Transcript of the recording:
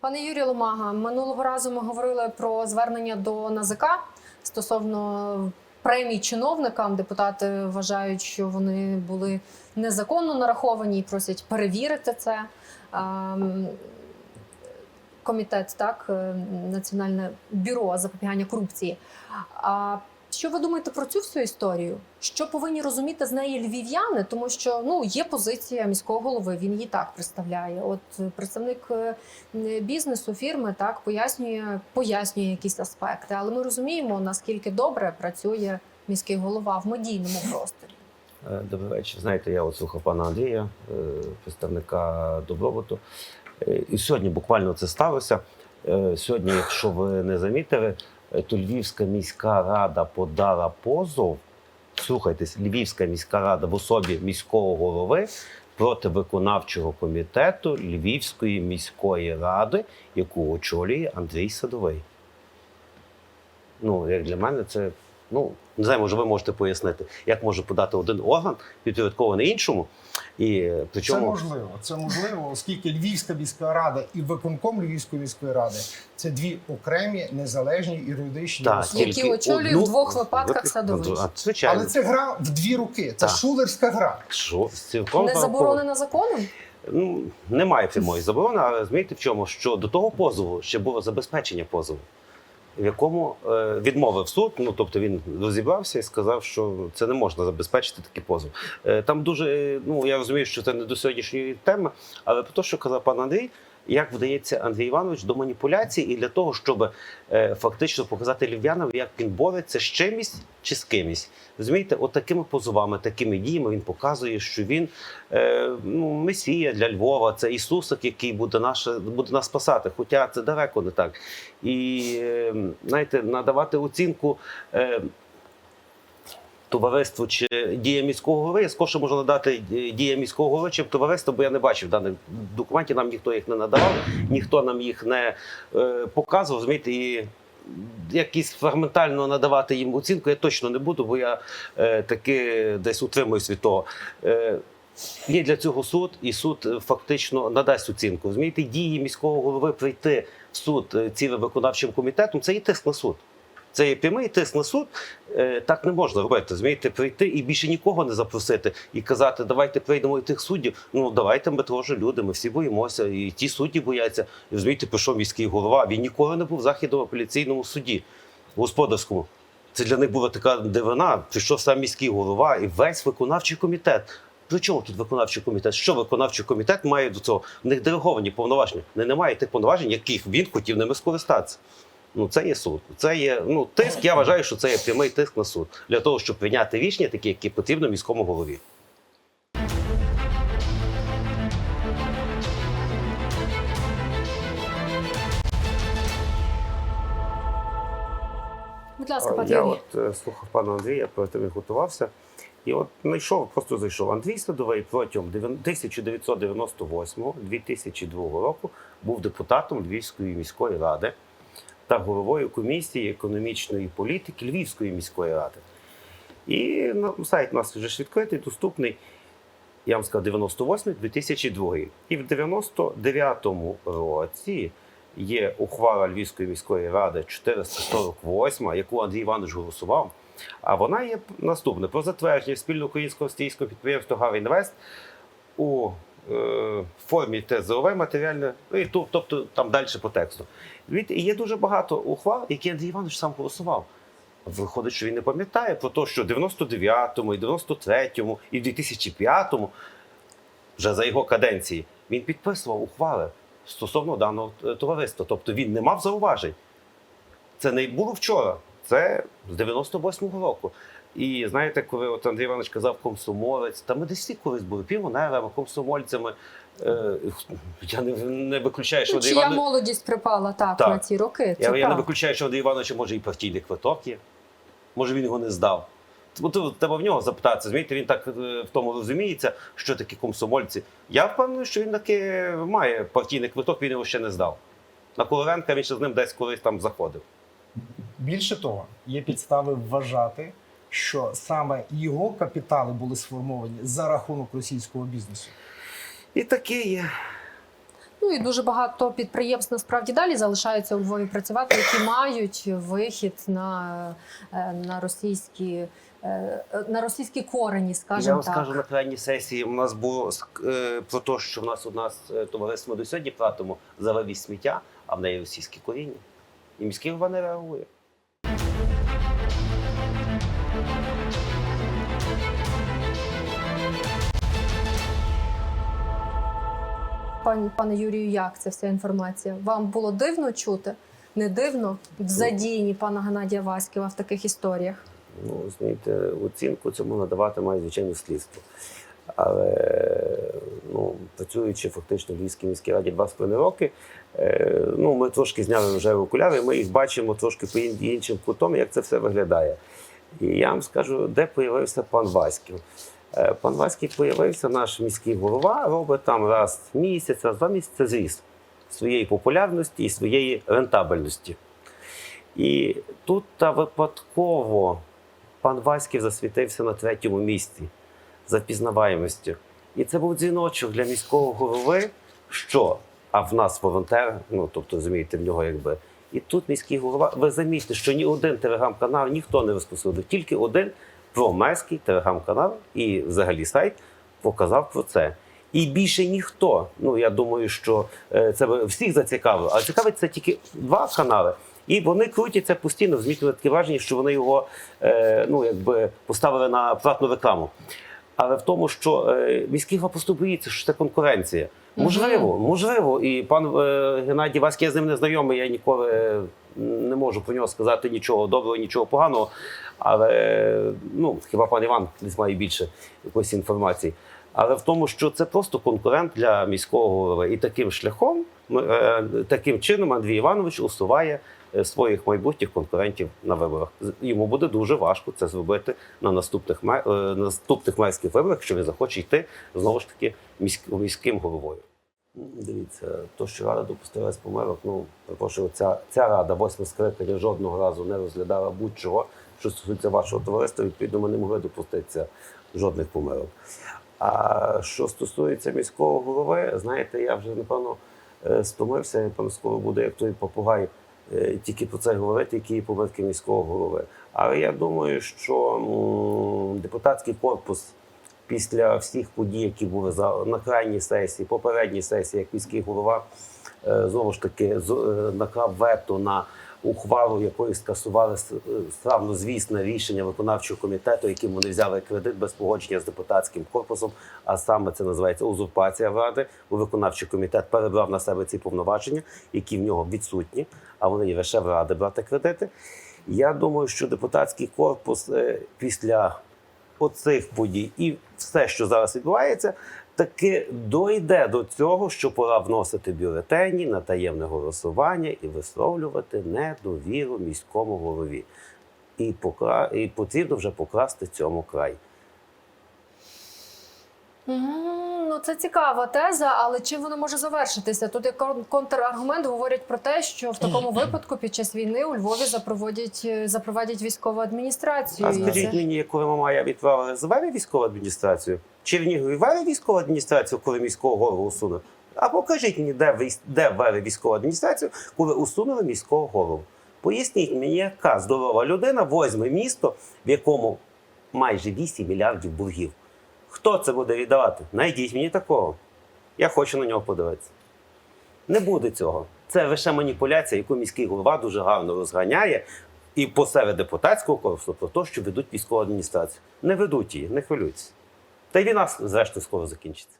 Пане Юрію Ломага, минулого разу ми говорили про звернення до НАЗК стосовно премій чиновникам. Депутати вважають, що вони були незаконно нараховані і просять перевірити це. Ем, Комітет, так, е, Національне бюро запобігання корупції. Що ви думаєте про цю всю історію? Що повинні розуміти з неї львів'яни? Тому що ну є позиція міського голови, він її так представляє. От е, представник е, бізнесу, фірми так пояснює, пояснює якісь аспекти, але ми розуміємо наскільки добре працює міський голова в медійному просторі. Е, Добрий вечір. Знаєте, я от слухав пана Андрія, представника добробуту. І сьогодні буквально це сталося. Сьогодні, якщо ви не замітили, то Львівська міська рада подала позов. Слухайтесь, Львівська міська рада в особі міського голови проти виконавчого комітету Львівської міської ради, яку очолює Андрій Садовий. Ну, як для мене, це ну не знаю, може, ви можете пояснити, як може подати один орган, підпорядкований іншому, і е, Це можливо. Це можливо, оскільки Львівська міська рада і виконком Львівської міської ради це дві окремі незалежні юридичні Так, особи. Які очолює одну- в двох випадках Садовий. Звичайно, Але це гра в дві руки. Це Так. шулерська гра. що цілком Не заборонена законом? Ну, немає прямої заборони, але розумієте в чому? Що до того позову ще було забезпечення позову, в якому е, відмовив суд. Ну тобто він розібрався і сказав, що це не можна забезпечити такий позов. Е, там дуже ну я розумію, що це не до сьогоднішньої теми, але про те, що казав пан Андрій. Як вдається Андрій Іванович до маніпуляцій і для того, щоб е, фактично показати львів'янам, як він бореться з чимось чи з кимось. Розумієте, от такими позовами, такими діями він показує, що він е, ну, месія для Львова, це Ісусик, який буде, наше, буде нас спасати. Хоча це далеко не так. І е, знаєте, надавати оцінку. Товариству чи дія міського голови, я скорше можу надати е, дія міського голови чи товариства, бо я не бачив даних документів. Нам ніхто їх не надавав, ніхто нам їх не е, показував. Розумієте, і якісь фрагментально надавати їм оцінку я точно не буду, бо я е, таки десь утримуюсь від того. Є для цього суд, і суд фактично надасть оцінку. Розумієте, дії міського голови прийти в суд цілим виконавчим комітетом це і тиск на суд. Це прямий тиск на суд. Е, Так не можна робити. Розумієте, прийти і більше нікого не запросити і казати, давайте прийдемо і тих суддів. Ну давайте ми теж люди, ми всі боїмося, і ті судді бояться. І розумієте, прийшов міський голова. Він ніколи не був в західному апеляційному суді господарському. Це для них була така дивина. Прийшов сам міський голова і весь виконавчий комітет. При чому тут виконавчий комітет? Що виконавчий комітет має до цього? В них делеговані повноваження. Не немає тих повноважень, яких він хотів ними скористатися. Ну, це є суд. Це є ну тиск. Я вважаю, що це є прямий тиск на суд для того, щоб прийняти рішення, такі, які потрібно міському голові. Будь ласка, пане Я от е, слухав пана Андрія, перед тим як готувався. І от знайшов, просто зайшов. Андрій Садовий протягом 1998-2002 року був депутатом Львівської міської ради та головою комісії економічної політики Львівської міської ради. І на сайт у нас вже ж відкритий, доступний. Я вам сказав, 98-2002. І в 99-му році є ухвала Львівської міської ради 448, яку Андрій Іванович голосував. А вона є наступне про затвердження спільно українського австрійського підприємства «Гарінвест» у е, формі ТЗОВ матеріальне, ну, і ту- тобто там далі по тексту. І є дуже багато ухвал, які Андрій Іванович сам голосував. Виходить, що він не пам'ятає про те, що в 99-му, і 93-му, і в 2005-му, вже за його каденції, він підписував ухвали стосовно даного е, товариства. Тобто він не мав зауважень. Це не було вчора, це з 98-го року. І знаєте, коли от Андрій Іванович казав комсомолець, та ми десь всі колись були півонерами, комсомольцями. Е, я не, не виключаю, що Ну, Андрій Чия Іванович. молодість припала так, Так. на ці роки. Це Я, я не виключаю, що Андрій Іванович може і партійний квиток є. Може він його не здав. Тому треба в нього запитатися. Розумієте, він так е, в тому розуміється, що такі комсомольці. Я впевнений, що він таки має партійний квиток, він його ще не здав. На Колоренка він ще з ним десь колись там заходив. Більше того, є підстави вважати, що саме його капітали були сформовані за рахунок російського бізнесу. І таке є. Ну і дуже багато підприємств насправді далі залишаються у Львові працювати, які мають вихід на, е, на російські. е, на російські корені, Я скажімо вам скажу на крайній сесії. У нас було е, про те, що в нас у нас товариство до сьогодні платимо за вивіз сміття, а в неї російські коріння. І міський голова не реагує. Пані пане Юрію, як ця вся інформація? Вам було дивно чути? Не дивно в задіянні пана Геннадія Васьківа в таких історіях? Ну, знаєте, оцінку цьому надавати має звичайно слідство. Але ну, працюючи фактично в Львівській міській раді два з половиною роки, е, ну, ми трошки зняли вже окуляри, ми їх бачимо трошки по іншим кутом, як це все виглядає. І я вам скажу, де появився пан Васьків. Е, Пан Васьків появився, наш міський голова, робить там раз в місяць, раз в два місяці зріст своєї популярності і своєї рентабельності. І тут та випадково пан Васьків засвітився на третьому місці за пізнаваємостю. І це був дзвіночок для міського голови, що а в нас волонтер, ну тобто розумієте, в нього якби. І тут міський голова, ви замітьте, що ні один телеграм-канал ніхто не розпосудив, тільки один промерський телеграм-канал і взагалі сайт показав про це. І більше ніхто. Ну я думаю, що е, це всіх зацікавило. А цікавить це тільки два канали. І вони крутяться постійно, змітили таке враження, що вони його е, ну, якби поставили на платну рекламу. Але в тому, що е, міський просто боїться, що це конкуренція. Можливо, можливо. І пан е, Геннадій Васький, я з ним не знайомий, я ніколи не можу про нього сказати нічого доброго, нічого поганого. Але ну, хіба пан Іван десь має більше якоїсь інформації. Але в тому, що це просто конкурент для міського голови. І таким шляхом, е, таким чином Андрій Іванович усуває е, своїх майбутніх конкурентів на виборах. Йому буде дуже важко це зробити на наступних е, на наступних майських виборах, якщо він захоче йти знову ж таки міськ- міським головою. Дивіться, то, що рада допустилась помилок, ну перепрошую, ця, ця рада, восьме скликання, жодного разу не розглядала будь-чого, що стосується вашого товариства. Відповідно, ми не могли допуститися жодних помилок. А що стосується міського голови, знаєте, я вже напевно е, стомився, напевно, скоро буде як той попугай е, тільки про це говорити, які помилки міського голови. Але я думаю, що депутатський корпус після всіх подій, які були за на крайній сесії, попередній сесії, як міський голова е, знову ж таки е, наклав вето на ухвалу, якою скасували е, славнозвісне рішення виконавчого комітету, яким вони взяли кредит без погодження з депутатським корпусом. А саме це називається узурпація влади. У виконавчий комітет перебрав на себе ці повноваження, які в нього відсутні, а вони є лише в ради брати кредити. Я думаю, що депутатський корпус після оцих подій і все, що зараз відбувається, таки дойде до цього, що пора вносити бюлетені на таємне голосування і висловлювати недовіру міському голові. І, покра... і потрібно вже покласти цьому край. Ну, це цікава теза, але чим вона може завершитися? Тут як контраргумент говорять про те, що в такому випадку під час війни у Львові запровадять е, запровадять військову адміністрацію. А скажіть мені, коли Мамая відправили звели військову адміністрацію? Чернігові вели військову адміністрацію, коли міського голову усунули? А покажіть мені, де, військ- де вели військову адміністрацію, коли усунули міського голову. Поясніть мені, яка здорова людина возьме місто, в якому майже 8 мільярдів боргів. Хто це буде віддавати? Найдіть мені такого. Я хочу на нього подивитися. Не буде цього. Це лише маніпуляція, яку міський голова дуже гарно розганяє і посеред депутатського корпусу про те, що ведуть військову адміністрацію. Не ведуть її, не хвилюйтесь. Та й війна, зрештою, скоро закінчиться.